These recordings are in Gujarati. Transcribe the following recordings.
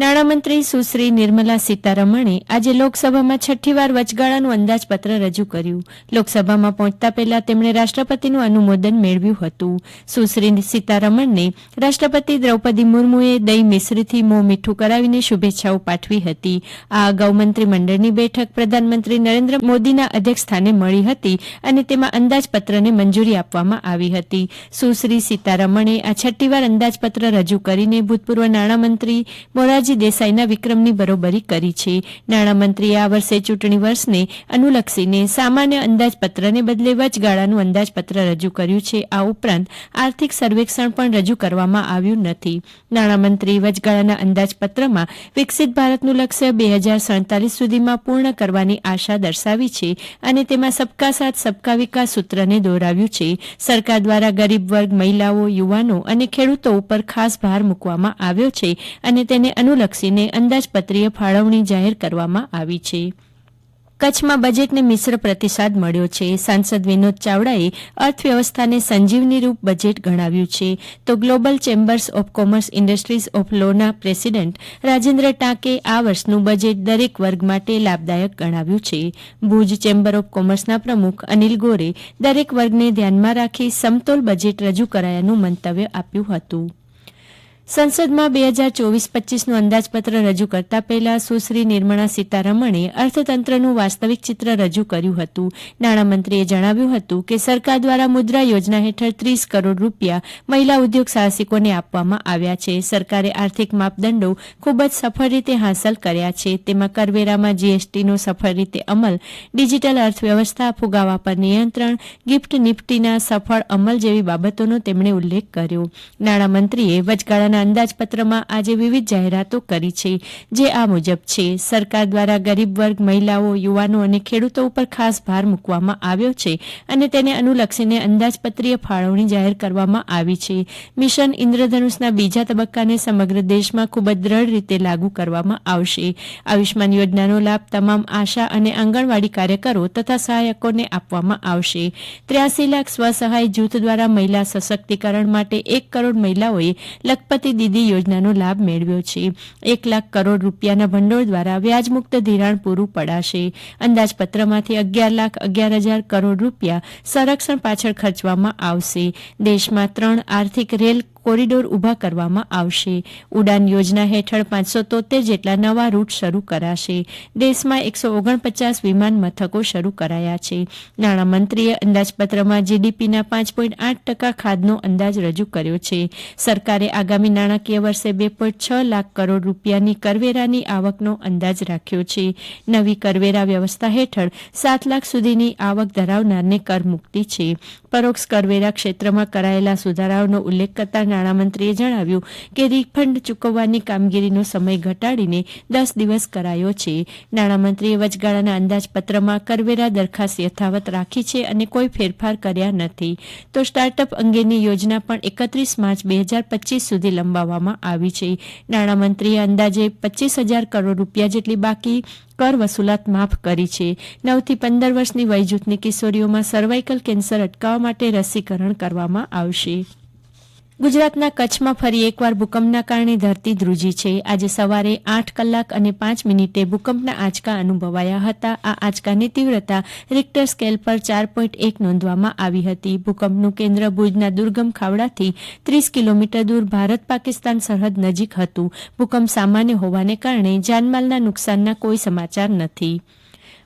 નાણામંત્રી સુશ્રી નિર્મલા સીતારમણે આજે લોકસભામાં છઠ્ઠીવાર વચગાળાનું અંદાજપત્ર રજૂ કર્યું. લોકસભામાં પહોંચતા પહેલા તેમણે રાષ્ટ્રપતિનું અનુમોદન મેળવ્યું હતું. સુશ્રી સીતારમણને રાષ્ટ્રપતિ દ્રૌપદી મુર્મુએ દહીં મિશ્રીથી મોં મીઠું કરાવીને શુભેચ્છાઓ પાઠવી હતી. આ અગાઉ મંત્રીમંડળની બેઠક પ્રધાનમંત્રી નરેન્દ્ર મોદીના અધ્યક્ષસ્થાને મળી હતી અને તેમાં અંદાજપત્રને મંજૂરી આપવામાં આવી હતી. સુશ્રી સીતારમણે આ છઠ્ઠીવાર અંદાજપત્ર રજૂ કરીને ભૂતપૂર્વ નાણામંત્રી મોરારજી દેસાઈના વિક્રમની બરોબરી કરી છે. નાણામંત્રીએ આ વર્ષે ચૂંટણી વર્ષને અનુલક્ષીને સામાન્ય અંદાજપત્રને બદલે વચગાળાનું અંદાજપત્ર રજૂ કર્યું છે. આ ઉપરાંત આર્થિક સર્વેક્ષણ પણ રજૂ કરવામાં આવ્યું નથી. નાણામંત્રી વચગાળાના અંદાજપત્રમાં વિકસિત ભારતનું લક્ષ્ય બે સુધીમાં પૂર્ણ કરવાની આશા દર્શાવી છે અને તેમાં સબકા સાથ, સબકા વિકાસ સૂત્રને દોહરાવ્યું છે. સરકાર દ્વારા ગરીબ વર્ગ, મહિલાઓ, યુવાનો અને ખેડૂતો ઉપર ખાસ ભાર મૂકવામાં આવ્યો છે અને તેને અનુલક્ષીને અંદાજપત્રીય ફાળવણી જાહેર કરવામાં આવી છે. કચ્છમાં બજેટને મિશ્ર પ્રતિસાદ મળ્યો છે. સાંસદ વિનોદ ચાવડાએ અર્થવ્યવસ્થાને સંજીવનીરૂપ બજેટ ગણાવ્યું છે. તો global chambers of commerce industries of Lonar president Rajendra ટાંકે આ વર્ષનું બજેટ દરેક વર્ગ માટે લાભદાયક ગણાવ્યું છે. ભુજ ચેમ્બર ઓફ કોમર્સના પ્રમુખ અનિલ ગોરે દરેક વર્ગને ધ્યાનમાં રાખી સમતોલ બજેટ રજૂ કરાયાનું મંતવ્ય આપ્યું હતું. સંસદમાં બે હજાર ચોવીસ પચીસનું અંદાજપત્ર રજૂ કરતા પહેલા સુશ્રી નિર્મળા સીતારમણે અર્થતંત્રનું વાસ્તવિક ચિત્ર રજૂ કર્યું હતું. નાણામંત્રીએ જણાવ્યું હતું કે સરકાર દ્વારા મુદ્રા યોજના હેઠળ ત્રીસ કરોડ રૂપિયા મહિલા ઉદ્યોગ સાહસિકોને આપવામાં આવ્યા છે. સરકારે આર્થિક માપદંડો ખૂબ જ સફળ રીતે હાંસલ કર્યા છે. તેમાં કરવેરામાં જીએસટીનો સફળ રીતે અમલ, ડિજિટલ અર્થવ્યવસ્થા ફુગાવા પર નિયંત્રણ, ગિફ્ટ, નિફ્ટીના સફળ અમલ જેવી બાબતોનો તેમણે ઉલ્લેખ કર્યો. નાણામંત્રીએ વચગાળાના અંદાજપત્રમાં આજે વિવિધ જાહેરાતો કરી છે, જે આ મુજબ છે. સરકાર દ્વારા ગરીબ વર્ગ, મહિલાઓ, યુવાનો અને ખેડૂતો ઉપર ખાસ ભાર મૂકવામાં આવ્યો છે અને તેને અનુલક્ષીને અંદાજપત્રીય ફાળવણી જાહેર કરવામાં આવી છે. મિશન ઇન્દ્રધનુષના બીજા તબક્કાને સમગ્ર દેશમાં ખૂબ જ દ્રઢ રીતે લાગુ કરવામાં આવશે. આયુષ્માન યોજનાનો લાભ તમામ આશા અને આંગણવાડી કાર્યકરો તથા સહાયકોને આપવામાં આવશે. ત્ર્યાસી લાખ સ્વસહાય જૂથ દ્વારા મહિલા સશક્તિકરણ માટે એક કરોડ મહિલાઓએ લખપતિ દીદી યોજનાનો લાભ મેળવ્યો છે. એક લાખ કરોડ રૂપિયાના ભંડોળ દ્વારા વ્યાજમુક્ત ધિરાણ પૂરું પડાશે. અંદાજપત્રમાંથી અગિયાર લાખ અગિયાર હજાર કરોડ રૂપિયા સંરક્ષણ પાછળ ખર્ચવામાં આવશે. દેશમાં ત્રણ આર્થિક રેલ કોરિડોર ઊભા કરવામાં આવશે. ઉડાન યોજના હેઠળ પાંચસો તોતેર જેટલા નવા રૂટ શરૂ કરાશે. દેશમાં એકસો ઓગણપચાસ વિમાન મથકો શરૂ કરાયા છે. નાણામંત્રીએ અંદાજપત્રમાં જીડીપીના પાંચ પોઈન્ટ આઠ ટકા ખાધનો અંદાજ રજૂ કર્યો છે. સરકારે આગામી નાણાકીય વર્ષે બે પોઈન્ટ છ લાખ કરોડ રૂપિયાની કરવેરાની આવકનો અંદાજ રાખ્યો છે. નવી કરવેરા વ્યવસ્થા હેઠળ સાત લાખ સુધીની આવક ધરાવનારને કરમુક્તિ છે. પરોક્ષ કરવેરા ક્ષેત્રમાં કરાયેલા સુધારાઓનો ઉલ્લેખ કરતા નાણામંત્રીએ જણાવ્યું કે રિફંડ ચૂકવવાની કામગીરીનો સમય ઘટાડીને દસ દિવસ કરાયો છે. નાણામંત્રીએ વચગાળાના અંદાજપત્રમાં કરવેરા દરખાસ્ત યથાવત રાખી છે અને કોઈ ફેરફાર કર્યા નથી. તો સ્ટાર્ટઅપ અંગેની યોજના પણ એકત્રીસ માર્ચ બે હજાર પચીસ સુધી લંબાવવામાં આવી છે. નાણામંત્રીએ અંદાજે પચીસ હજાર કરોડ રૂપિયા જેટલી બાકી કર વસૂલાત માફ કરી છે. નવથી પંદર વર્ષની વયજૂથની કિશોરીઓમાં સર્વાઇકલ કેન્સર અટકાવવા માટે રસીકરણ કરવામાં આવશે. ગુજરાતના કચ્છમાં ફરી એકવાર ભૂકંપના કારણે ધરતી ધ્રુજી છે. આજે સવારે આઠ કલાક અને પાંચ મિનિટે ભૂકંપના આંચકા અનુભવાયા હતા. આ આંચકાની તીવ્રતા રિક્ટર સ્કેલ પર ચાર પોઈન્ટ એક નોંધવામાં આવી હતી. ભૂકંપનું કેન્દ્ર ભુજના દુર્ગમ ખાવડાથી ત્રીસ કિલોમીટર દૂર ભારત પાકિસ્તાન સરહદ નજીક હતું. ભૂકંપ સામાન્ય હોવાને કારણે જાનમાલના નુકસાનના કોઈ સમાચાર નથી.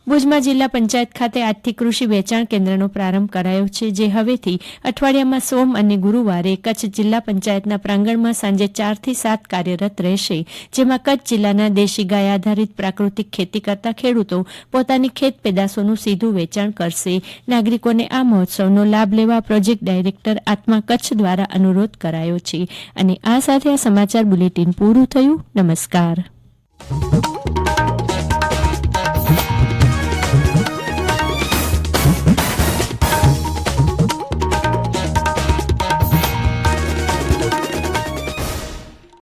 ભુજમાં જિલ્લા પંચાયત ખાતે આજથી કૃષિ વેચાણ કેન્દ્રનો પ્રારંભ કરાયો છે, જે હવેથી અઠવાડિયામાં સોમ અને ગુરુવારે કચ્છ જિલ્લા પંચાયતના પ્રાંગણમાં સાંજે ચારથી સાત કાર્યરત રહેશે, જેમાં કચ્છ જિલ્લાના દેશી ગાય આધારિત પ્રાકૃતિક ખેતી કરતા ખેડૂતો પોતાની ખેત પેદાશોનું સીધું વેચાણ કરશે. નાગરિકોને આ મહોત્સવનો લાભ લેવા પ્રોજેક્ટ ડાયરેક્ટર આત્મા કચ્છ દ્વારા અનુરોધ કરાયો છે. અને આ સાથે આ સમાચાર બુલેટિન પૂરું થયું. નમસ્કાર.